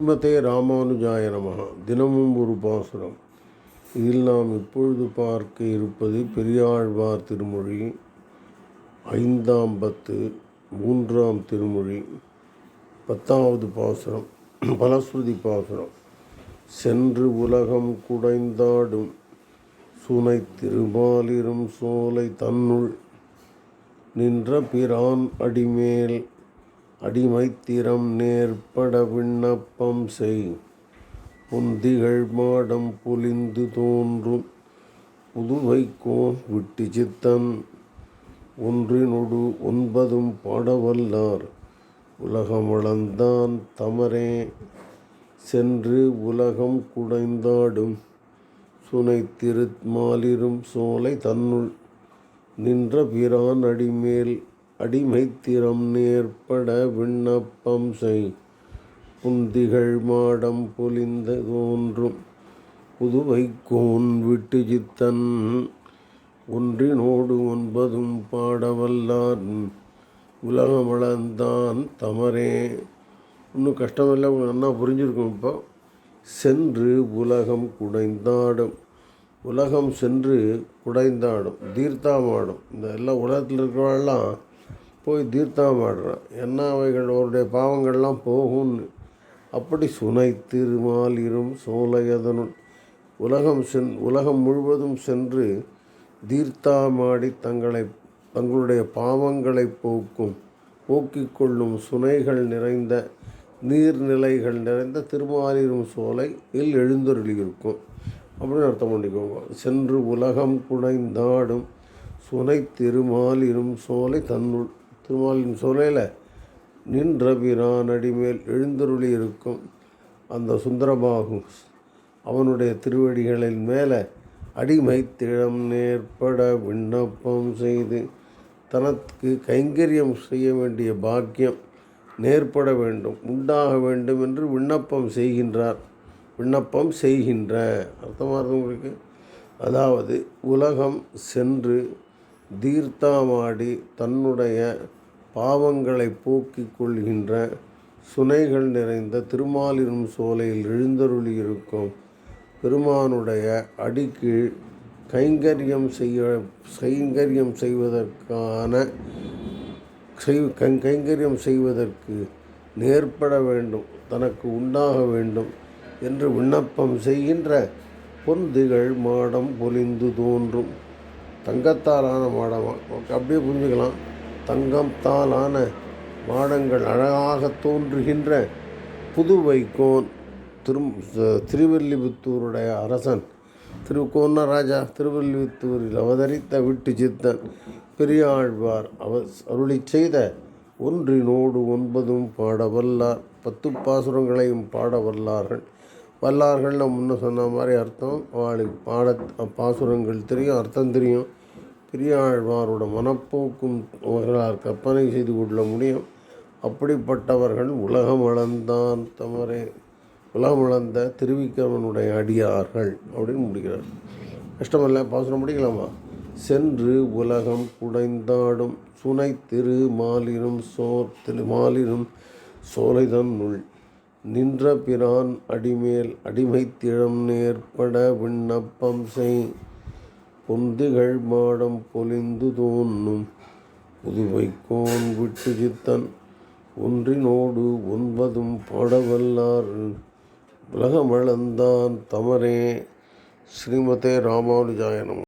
ஸ்ரீமதே ராமானுஜாய நமः தினமும் ஒரு பாசுரம். இதில் நாம் இப்பொழுது பார்க்க இருப்பது பெரியாழ்வார் திருமொழி ஐந்தாம் பத்து மூன்றாம் திருமொழி பத்தாவது பாசுரம் பலஸ்ருதி பாசுரம். சென்று உலகம் குடைந்தாடும் சுனை திருமாலிரும் சோலை தன்னுள் நின்ற பிரான் அடிமேல் அடிமைத்திறம் நேர்பட விண்ணப்பம் செய். பொந்திகள் மாடம் பொலிந்து தோன்றும். புதுவைக்கோன் விட்டு சித்தன். ஒன்றினொடு ஒன்பதும் பாடவல்லார். உலகமளந்தான் தமரே. சென்று உலகம் குடைந்தாடும். சுனை திருமாலிரும் சோலை தன்னுள். நின்ற பிரான் அடிமேல் அடிமைத்திறம் நேர்பட விண்ணப்பம் செய். புந்திகள் மாடம் பொலிந்த தோன்றும். புதுவைக்கோன் விட்டு சித்தன். ஒன்றினோடு ஒன்பதும் பாடவல்லான். உலகமளந்தான் தமரே. இன்னும் கஷ்டமில்லை உங்களுக்கு நல்லா புரிஞ்சிருக்கும் இப்போ. சென்று உலகம் குடைந்தாடும். உலகம் சென்று குடைந்தாடும். தீர்த்தாமாடும். இந்த எல்லா உலகத்தில் இருக்கிறவெல்லாம் போய் தீர்த்தாமாடுறான். என்ன அவைகள்? அவருடைய பாவங்கள்லாம் போகும்னு. அப்படி சுனை திருமாலிரும் சோலையதனுள். உலகம் சென் உலகம் முழுவதும் சென்று தீர்த்தாமாடி தங்களை தங்களுடைய பாவங்களை போக்கும் போக்கிக் கொள்ளும் சுனைகள் நிறைந்த நீர்நிலைகள் நிறைந்த திருமாலிரும் சோலை இல் எழுந்தருளியிருக்கும். அப்படின்னு அர்த்தம் பண்ணிக்கோங்க. சென்று உலகம் குடைந்தாடும் சுனை திருமாலிரும் சோலை தன்னுள். திருமாலின் சொல்லையில் நின்றபிரான் அடிமேல் எழுந்தருளி இருக்கும். அந்த சுந்தரபாகு அவனுடைய திருவடிகளின் மேலே அடிமை திழம் நேர்பட விண்ணப்பம் செய்து தனக்கு கைங்கரியம் செய்ய வேண்டிய பாக்கியம் நேர்பட வேண்டும் உண்டாக வேண்டும் என்று விண்ணப்பம் செய்கின்றார். விண்ணப்பம் செய்கின்ற அர்த்தமாக உங்களுக்கு? அதாவது உலகம் சென்று தீர்த்தாமாடி தன்னுடைய பாவங்களை போக்கிக் கொள்கின்ற சுனைகள் நிறைந்த திருமாலிரும் சோலையில் எழுந்தருளி இருக்கும் பெருமானுடைய அடிக்கீழ் கைங்கரியம் செய்ய கைங்கரியம் செய்வதற்கான செய் கைங்கரியம் செய்வதற்கு நேர்பட வேண்டும் தனக்கு உண்டாக வேண்டும் என்று விண்ணப்பம் செய்கின்ற பொந்திகள் மாடம் பொலிந்து தோன்றும். தங்கத்தாலான மாடமாக அப்படியே புரிஞ்சுக்கலாம். தங்கத்தாலான மாடங்கள் அழகாக தோன்றுகின்ற புது வைக்கோன் திரு திருவல்லிபுத்தூருடைய அரசன். திரு கோன்னராஜா திருவல்லிபுத்தூரில் அவதரித்த விட்டு சித்தன் பெரியாழ்வார் அவர் அருளி செய்த ஒன்றினோடு ஒன்பதும் பாட வல்லார் பத்து பாசுரங்களையும் பாட வல்லார்கள். வல்லார்கள் நான் முன்ன சொன்ன மாதிரி அர்த்தம் அவளுக்கு பாட பாசுரங்கள் தெரியும் அர்த்தம் தெரியும். பெரியாழ்வாரோட மனப்போக்கும் அவர்களால் கற்பனை செய்து கொள்ள முடியும். அப்படிப்பட்டவர்கள் உலகம் அளந்தான் தமரே உலகம் அளந்த திருவிக்கிரமனுடைய அடியார்கள் அப்படின்னு முடிக்கிறார். கஷ்டமல்ல பாசனம் முடிக்கலாமா சென்று உலகம் குடைந்தாடும் சுனை திரு மாலினும் சோர் திரு மாலினும் சோலைதன்னுள் நின்ற பிரான் அடிமேல் அடிமைத்திழம் நேர்பட விண்ணப்பம் செய். பொந்திகள் மாடம் பொலிந்து தோன்னும். புதுவைக்கோன் விட்டு சித்தன் ஒன்றினோடு ஒன்பதும் பாடவல்லார். உலகமளந்தான் தமரே ஸ்ரீமதே ராமானுஜாயனம்.